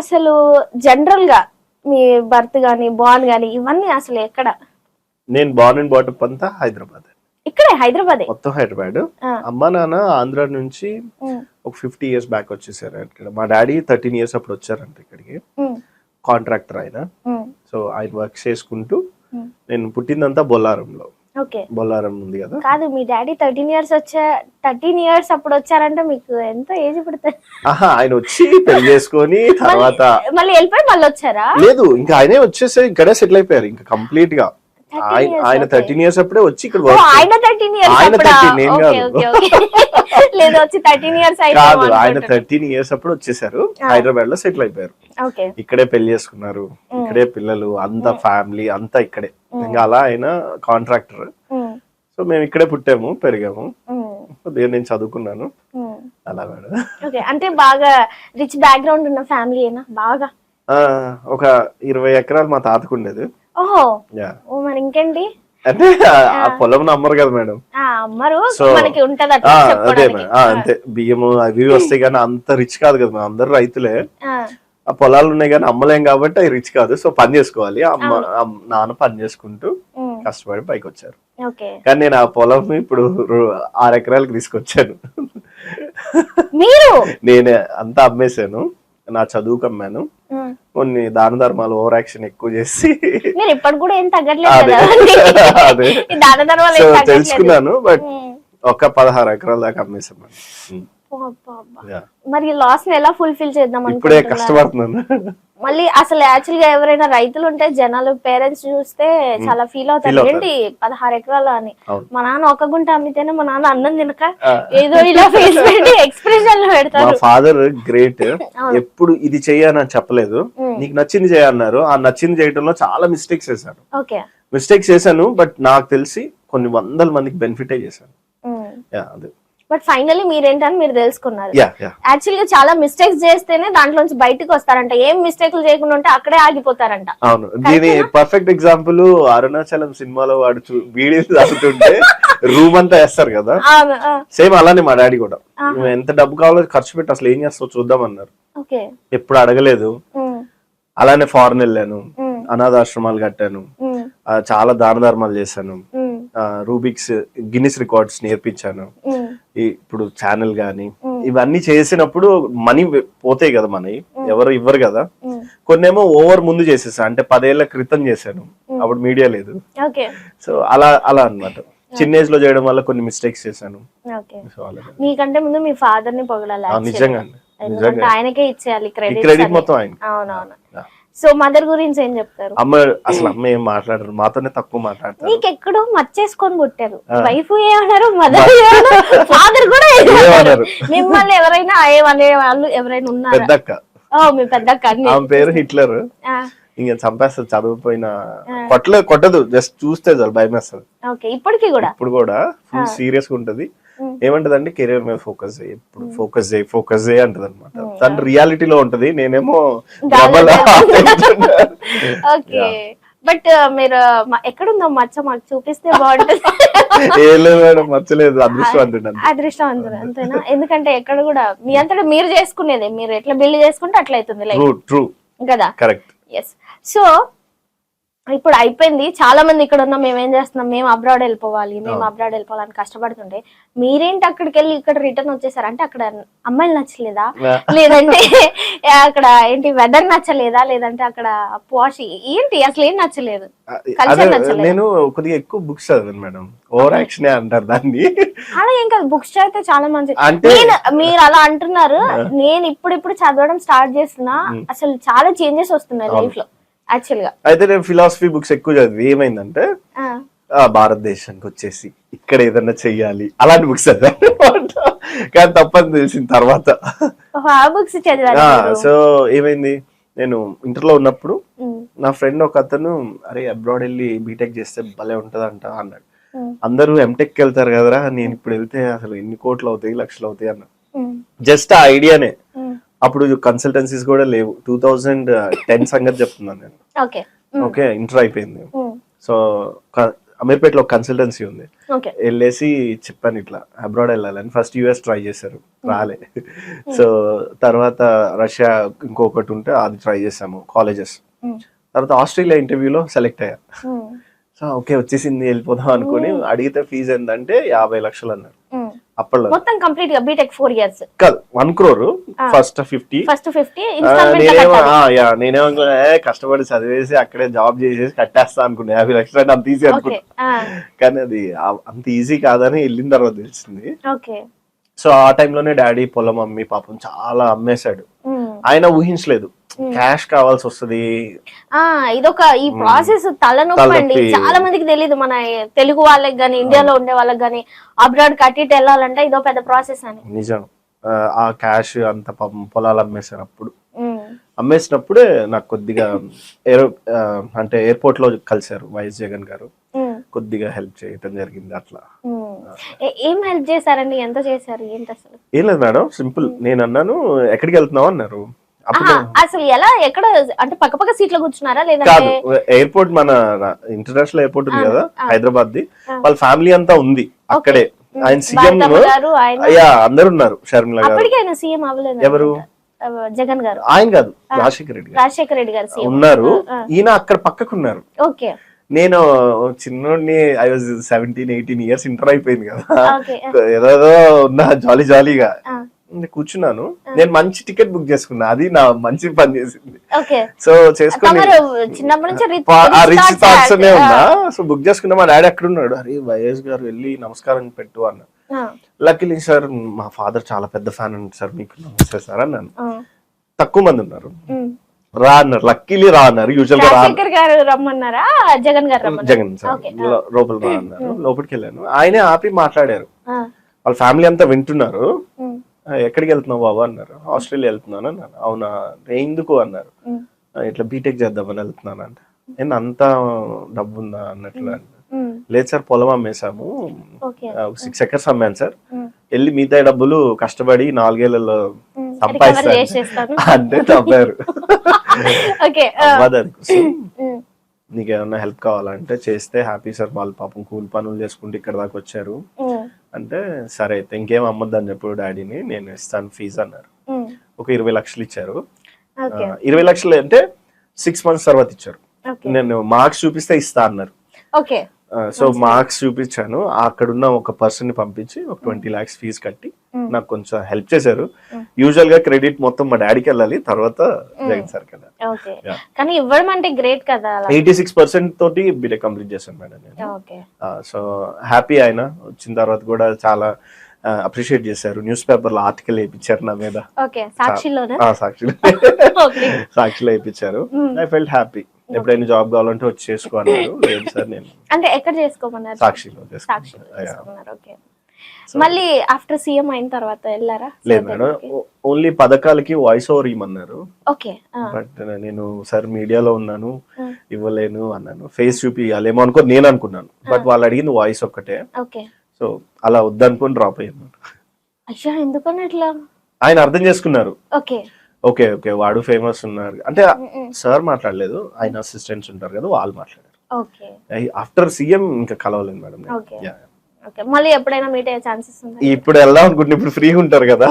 అసలు జనరల్గా మీ బర్త్ గాని బాన్ గాని ఇవన్నీ అసలు ఎక్కడ? నేను బార్న్ అండ్ బాటప్ అంతా హైదరాబాద్. ఇక్కడే హైదరాబాదే? మొత్తం హైదరాబాద్. అమ్మ నాన్న ఆంధ్ర నుంచి ఒక ఫిఫ్టీ ఇయర్స్ బ్యాక్ వచ్చేసారు ఇక్కడ మా డాడీ థర్టీన్ ఇయర్స్ అప్పుడు వచ్చారంట ఇక్కడికి. కాంట్రాక్టర్ ఆయన. సో ఆయన వర్క్ చేసుకుంటూ. నేను పుట్టిందంతా బొల్లారంలో. ఓకే. బొల్లారం ఉంది కదా. కాదు మీ డాడీ థర్టీన్ ఇయర్స్ వచ్చా థర్టీన్ ఇయర్స్ అప్పుడు వచ్చారంటే మీకు ఎంత ఏజ్ పడుతుంది? ఆహా ఆయన వచ్చి పెళ్ళి చేసుకొని తర్వాత మళ్ళీ వెళ్ళిపోయి మళ్ళీ వచ్చారా? లేదు ఇంకా ఆయనే వచ్చేసి ఇక్కడే సెటిల్ అయిపోయారు ఇంకా కంప్లీట్గా 13 ఆయన. థర్టీన్ ఇయర్స్ అప్పుడే వచ్చి ఇక్కడ ఆయన థర్టీన్ ఇయర్స్ ఆయన 13, నేను ఓకే కాదు. ఆయన థర్టీన్ ఇయర్స్ అప్పుడు వచ్చేసారు. హైదరాబాద్లో సెటిల్ అయిపోయారు. ఇక్కడే పెళ్ళి చేసుకున్నారు. ఇక్కడే పిల్లలు అంత ఫ్యామిలీ అంతా ఇక్కడే. ఇంకా అలా ఆయన కాంట్రాక్టర్ సో మేము ఇక్కడే పుట్టాము పెరిగాము. నేను నేను చదువుకున్నాను. అలా మేడం. అంటే బాగా రిచ్ బ్యాక్గ్రౌండ్ ఉన్న ఫ్యామిలీ బాగా? ఆ, ఒక ఇరవై ఎకరాలు మా తాతకు ఉండేది. ఓహో. ఓ మరి ఇంకేంటి? అంటే ఆ- పొలం నమ్మరు కదా మేడం. అమ్మరు సో మనకి ఉంటది అదే అంతే. బియ్యము అవి వస్తాయి కానీ అంత రిచ్ కాదు కదా మేడం. అందరు రైతులే. ఆ, పొలాలు ఉన్నాయి కానీ అమ్మలేం కాబట్టి అవి రిచ్ కాదు. సో పని చేసుకోవాలి. అమ్మ అమ్- నాన్న పని చేసుకుంటూ కష్టపడి పైకి వచ్చారు కానీ నేను ఆ పొలం ఇప్పుడు ఆరు ఎకరాలకు తీసుకొచ్చాను. నేనే అంతా అమ్మేశాను. నా చదువుకు అమ్మాను. ఉమ్, కొన్ని దాన ధర్మాలు ఓవర్ యాక్షన్ ఎక్కువ చేసి. మీరు ఇప్పటికి కూడా ఏం తగ్గట్లేదు తెలుసుకున్నాను బట్ ఒక పదహారు ఎకరాల దాకా అమ్మేశాను. మరి లాస్ని ఎలా ఫుల్ఫిల్ చేద్దాం ఇప్పుడే కష్టపడుతున్నాను. మళ్ళీ అసలు యాక్చువల్గా ఎవరైనా రైతులు ఉంటే జనాలు పేరెంట్స్ చూస్తే చాలా ఫీల్ అవుతారు. ఏంటి పదహారు ఎకరాలు అని. మా నాన్న ఒక గుంట అమ్మితేనే మా నాన్న అన్నం తినక. ఏదో ఇలా ఫేస్ పెట్టి ఎక్స్ప్రెషన్ పెడతారు. Father great. ఎప్పుడు ఇది చేయని చెప్పలేదు. ఉమ్. నీకు నచ్చింది చేయన్నారు ఆ నచ్చింది చేయడంలో చాలా మిస్టేక్స్ చేశాను. ఓకే మిస్టేక్స్ చేశాను బట్ నాకు తెలిసి కొన్ని వందల మందికి బెనిఫిటే చేశాను. యా అదే. బట్ ఫైనల్లీ మీరేంటని మీరు తెలుసుకున్నారు. యాక్చువల్గా చాలా మిస్టేక్స్ చేస్తేనే దాంట్లో నుంచి బయటకు వస్తారంట. ఏం మిస్టేక్లు చేయకుండా ఉంటే అక్కడే ఆగిపోతారంట. అవును. దీని పర్ఫెక్ట్ ఎగ్జాంపుల్ అరుణాచలం సినిమాలో వాడు వీడియోలు తాగుతుంటే రూమ్ అంతా వేస్తారు కదా. సేమ్ అలానే మా డాడీ కూడా. ఎంత డబ్బు కావాలో ఖర్చు పెట్టి అసలు ఏం చేస్తావు చూద్దాం అన్నారు ఎప్పుడు అడగలేదు. అలానే ఫారెన్ వెళ్ళాను. అనాథాశ్రమాలు కట్టాను. చాలా దాన ధర్మాలు చేశాను. రూబిక్స్ గిన్నిస్ రికార్డ్స్ నేర్పించాను. ఇప్పుడు ఛానల్ గానీ ఇవన్నీ చేసినప్పుడు మనీ పోతాయి కదా మనీ. ఎవరు ఇవ్వరు కదా. కొన్నేమో ఓవర్ ముందు చేసేసా. అంటే పదేళ్ళ క్రితం చేశాను. అప్పుడు మీడియా లేదు. సో అలా అలా అన్నమాట. చిన్న ఏజ్లో చేయడం వల్ల కొన్ని మిస్టేక్స్ చేశాను. ఓకే. సో అలా. మీకంటే ముందు మీ ఫాదర్ని పొగడాలి. నిజంగా ఆయనకే ఇచ్చేయాలి క్రెడిట్ క్రెడిట్ మొత్తం ఆయన అవునవును. సో మదర్ గురించి ఏం చెప్తారు? అమ్మ అసలు అమ్మ ఏం మాట్లాడరు. మాతోనే తక్కువ మాట్లాడతారు. నీకెక్కడో మచ్చేసుకొని పుట్టారు. వైఫ్ ఏమన్నారు? మదర్ ఫాదర్ కూడా ఏమన్నారు? మిమ్మల్ని ఎవరైనా ఏమనే వాళ్ళు ఎవరైనా ఉన్నారా? పెద్దక్క. మీ పెద్ద కన్ను ఆమె పేరు హిట్లర్. ఇంకా చంపేస్తుంది చదువుపోయిన కొట్టలేదు కొట్టదు. జస్ట్ చూస్తే చాలు భయం వేస్తుంది ఇప్పటికి కూడా? ఇప్పుడు కూడా ఫుల్ సీరియస్గా ఉంటది. Mm. ఏమంటదంటే కెరీర్ మీద ఫోకస్ చేయి. ఎప్పుడు ఫోకస్ చేయి ఫోకస్ చేయి అంటది అనమాట తన రియాలిటీలో ఉంటది నేనేమో బట్ మీరు మ- ఎక్కడుందో మచ్చ మాకు చూపిస్తే బాగుంటుంది. ఏం లేదు మేడం మర్చలేదు అదృష్టవంతుడు అదృష్టవంతుడు అంతేనా? ఎందుకంటే ఎక్కడ కూడా మీ అంతటా మీరు చేసుకునేదే. మీరు ఎట్లా బిల్డ్ చేసుకుంటే అట్లా అవుతుంది ట్రూ ట్రూ కదా? కరెక్ట్ ఎస్ సో ఇప్పుడు అయిపోయింది. చాలా మంది ఇక్కడ ఉన్నాం మేము ఏం చేస్తున్నాం మేము అబ్రాడ్ వెళ్ళిపోవాలి మేము అబ్రాడ్ వెళ్ళిపోవాలని కష్టపడుతుంటే మీరేంటి అక్కడికి వెళ్ళి ఇక్కడ రిటర్న్ వచ్చేసారు? అంటే అక్కడ అమ్మాయిలు నచ్చలేదా? లేదంటే అక్కడ ఏంటి వెదర్ నచ్చలేదా? లేదంటే అక్కడ పాష్ ఏంటి? అసలు ఏం నచ్చలేదు? నేను కొద్దిగా ఎక్కువ బుక్స్ చదివాను మేడం. ఓవర్ యాక్షన్ అంటారు దాన్ని. అలా ఏం కాదు బుక్స్ చదివితే చాలా మంచి అంటే నేను మీరు అలా అంటున్నారు. నేను ఇప్పుడు ఇప్పుడు చదవడం స్టార్ట్ చేస్తున్నా. అసలు చాలా చేంజెస్ వస్తున్నాయి లైఫ్లో. అయితే నేను ఫిలాసఫీ బుక్స్ ఎక్కువ చదివి ఏమైందంటే భారతదేశానికి వచ్చేసి ఇక్కడ ఏదన్నా చెయ్యాలి. అలాంటి బుక్స్ కానీ తప్పని తెలిసిన తర్వాత. బుక్స్. సో ఏమైంది? నేను ఇంటర్లో ఉన్నప్పుడు నా ఫ్రెండ్ ఒక అతను అరే అబ్రాడ్ వెళ్ళి బీటెక్ చేస్తే భలే ఉంటదంట అన్నాడు. అందరూ ఎంటెక్ వెళ్తారు కదరా నేను ఇప్పుడు వెళ్తే అసలు ఎన్ని కోట్లు అవుతాయి లక్షలు అవుతాయి అన్న ఉమ్, జస్ట్ ఆ ఐడియానే. అప్పుడు కన్సల్టెన్సీస్ కూడా లేవు. టూ థౌజండ్ టెన్ సంగతి చెప్తున్నాను నేను. ఓకే. ఇంటర్ అయిపోయింది. సో అమీర్పేటలో ఒక కన్సల్టెన్సీ ఉంది. వెళ్ళేసి చెప్పాను ఇట్లా అబ్రాడ్ వెళ్ళాలని. ఫస్ట్ యుఎస్ ట్రై చేశారు. రాలే. సో తర్వాత రష్యా ఇంకొకటి ఉంటే అది ట్రై చేసాము కాలేజెస్ తర్వాత ఆస్ట్రేలియా ఇంటర్వ్యూలో సెలెక్ట్ అయ్యా. సో ఓకే వచ్చేసింది వెళ్ళిపోదాం అనుకుని అడిగితే ఫీజు ఏంటంటే యాభై లక్షలు అన్నారు. అప్పట్లో. మొత్తం కంప్లీట్గా బీటెక్ ఫోర్ ఇయర్స్ కాదు one crore first fifty first fifty నేనేమో కష్టపడి చదివేసి అక్కడే జాబ్ చేసేసి కట్టేస్తా అనుకున్నా. యాభై లక్షలు అంటే అంత ఈజీ అనుకున్నా. కానీ అది అంత ఈజీ కాదని వెళ్ళిన తర్వాత తెలిసింది. ఓకే సో ఆ టైంలోనే డాడీ పొలం అమ్మి పాపం చాలా అమ్మేశాడు. ఆయన ఊహించలేదు. క్యాష్ కావాల్సి వస్తుంది. ఆ ఇదొక ఈ ప్రాసెస్ తలనొప్పి. అండి. చాలా మందికి తెలియదు మన తెలుగు వాళ్ళకి గానీ ఇండియాలో ఉండే వాళ్ళకి గానీ అబ్రాడ్ కట్టి ఇటు వెళ్ళాలంటే ఇదో పెద్ద ప్రాసెస్ అని. నిజం. ఆ, క్యాష్ అంత పొలాలు అమ్మేశారు అప్పుడు అమ్మేసినప్పుడే నాకు కొద్దిగా ఆ, అంటే ఎయిర్పోర్ట్లో కలిశారు వైఎస్ జగన్ గారు. కొద్దిగా హెల్ప్ చేయటం జరిగింది అట్లా. ఏ- హెల్ప్ చేశారండి? ఎంత చేశారు? ఏంటి అసలు? ఏం లేదు మేడం సింపుల్. నేను అన్నాను ఎక్కడికి వెళ్తున్నావు? అన్నారు. అసలు ఎలా ఎక్కడ అంటే పక్క పక్క సీట్లో కూర్చున్నారా? లేదంటే ఎయిర్పోర్ట్ మన ఇంటర్నేషనల్ ఎయిర్పోర్ట్ ఉంది కదా. హైదరాబాద్ ది. వాళ్ళ ఫ్యామిలీ అంతా ఉంది అక్కడే. ఆయన సీఎం అయ్యా అందరు ఉన్నారు షర్మిల గారు. సీఎం అవ్వలేదు ఎవరు? జగన్ గారు. ఆయన కాదు రాజశేఖర రెడ్డి గారు. రాజశేఖర రెడ్డి గారు ఉన్నారు. ఈయన అక్కడ పక్కకు ఉన్నారు ఓకే. నేను చిన్నోడిని I was seventeen eighteen years inter అయిపోయింది కదా. ఏదేదో ఉన్నా జాలీ జాలీగా. కూర్చున్నాను. నేను మంచి టికెట్ బుక్ చేసుకున్నా. అది నా మంచి పని చేసింది. సో చేసుకుని ఆ రిచ్ థాట్స్. ఉన్నా. సో బుక్ చేసుకున్నా మా డాడీ అక్కడ ఉన్నాడు అరే వైఎస్ గారు వెళ్ళి నమస్కారం పెట్టు అన్న. లక్కీలీ సార్ మా ఫాదర్ చాలా పెద్ద ఫ్యాన్ అండి సార్ మీకు నమస్తే సార్ అన్నాను. తక్కువ మంది ఉన్నారు. రా అన్నారు లక్కీలీ రా అన్నారు యూజువల్గా రమ్మన్నారా? జగన్ గారు జగన్ సార్ లోపల రా అన్నారు. లోపలికి వెళ్ళాను. ఆయనే ఆపి మాట్లాడారు. వాళ్ళ ఫ్యామిలీ అంతా వింటున్నారు. ఉమ్, "ఆ, ఎక్కడికి వెళ్తున్నావు బాబు? అన్నారు. ఆస్ట్రేలియా వెళ్తున్నాను అన్నారు. అవునా? ఎందుకు? అన్నారు. ఉమ్, "ఆ, ఇట్లా బీటెక్ చేద్దామని వెళ్తున్నాను అంటే. నేను అంత డబ్బు ఉందా అన్నట్లు లేదు సార్ పొలం అమ్మేశాము. సిక్స్ ఎకర్స్ అమ్మాను సార్. వెళ్ళి మిగతా డబ్బులు కష్టపడి నాలుగేళ్ళలో సంపాదిస్తాను. అంటే తప్పారు నీకు ఏమన్నా హెల్ప్ కావాలంటే చేస్తే హ్యాపీ సార్. వాళ్ళు పాపం కూలి పనులు చేసుకుంటూ ఇక్కడ దాకా వచ్చారు. అంటే సరే అయితే ఇంకేం అమ్మద్దని చెప్పు డాడీని నేను ఇస్తాను ఫీజు అన్నారు. ఒక ఇరవై లక్షలు ఇచ్చారు. ఇరవై లక్షలు అంటే సిక్స్ మంత్స్ తర్వాత ఇచ్చారు. నేను మార్క్స్ చూపిస్తే ఇస్తా అన్నారు. ఓకే. సో మార్క్స్ చూపించాను. అక్కడున్న ఒక పర్సన్ని పంపించి ఒక ట్వంటీ లాక్స్ ఫీజు కట్టి. నాకు కొంచెం హెల్ప్ చేశారు. యూజువల్గా క్రెడిట్ మొత్తం మా డాడీకి వెళ్ళాలి తర్వాత జగన్ ఓకే. Yeah. కానీ ఇవ్వడం అంటే గ్రేట్ కదా ఎయిటీ సిక్స్ పర్సెంట్ తోటి బీటెక్ కంప్లీట్ చేశాను మేడం నేను. ఓకే. సో హ్యాపీ ఆయన. వచ్చిన తర్వాత కూడా చాలా అప్రిషియేట్ చేశారు. న్యూస్ పేపర్లో ఆర్టికల్ వేయించారు నా మీద. సాక్షిలో. సాక్షిలో వేయించారు. ఐ ఫెల్ట్ హ్యాపీ ఎప్పుడైనా జాబ్ కావాలంటే వచ్చి చేసుకో అన్నారు లేదు సార్ నేను అంటే ఎక్కడ చేసుకోమన్నారు? సాక్షిలో. చేసుకున్నారు. ఓకే. మళ్ళీ ఆఫ్టర్ సీఎం అయిన తర్వాత వెళ్ళారా? లేదు మేడం. ఓన్లీ పథకాలకి వాయిస్ ఓవర్ ఇమ్మన్నారు ఓకే. బట్ నేను సార్ మీడియాలో ఉన్నాను. ఇవ్వలేను అన్నాను. ఫేస్ చూపియాలేమో అనుకో నేను అనుకున్నాను. బట్ వాళ్ళు అడిగింది వాయిస్ ఒక్కటే. ఓకే. సో అలా వద్దనుకొని డ్రాప్ అయ్యాను. అయ్యా ఎందుకని అట్లా? ఆయన అర్థం చేసుకున్నారు. ఓకే. ఓకే ఓకే వాడు ఫేమస్ ఉన్నారు. అంటే సార్ మాట్లాడలేదు ఆయన అసిస్టెంట్స్ ఉంటారు కదా వాళ్ళు మాట్లాడారు. ఆఫ్టర్ సీఎం ఇంకా కలవలేదు మేడం మళ్ళీ ఎప్పుడైనా మీట్ అయ్యే ఛాన్సెస్ ఇప్పుడు వెళ్దాం అనుకుంటున్నా ఇప్పుడు ఫ్రీ ఉంటారు కదా.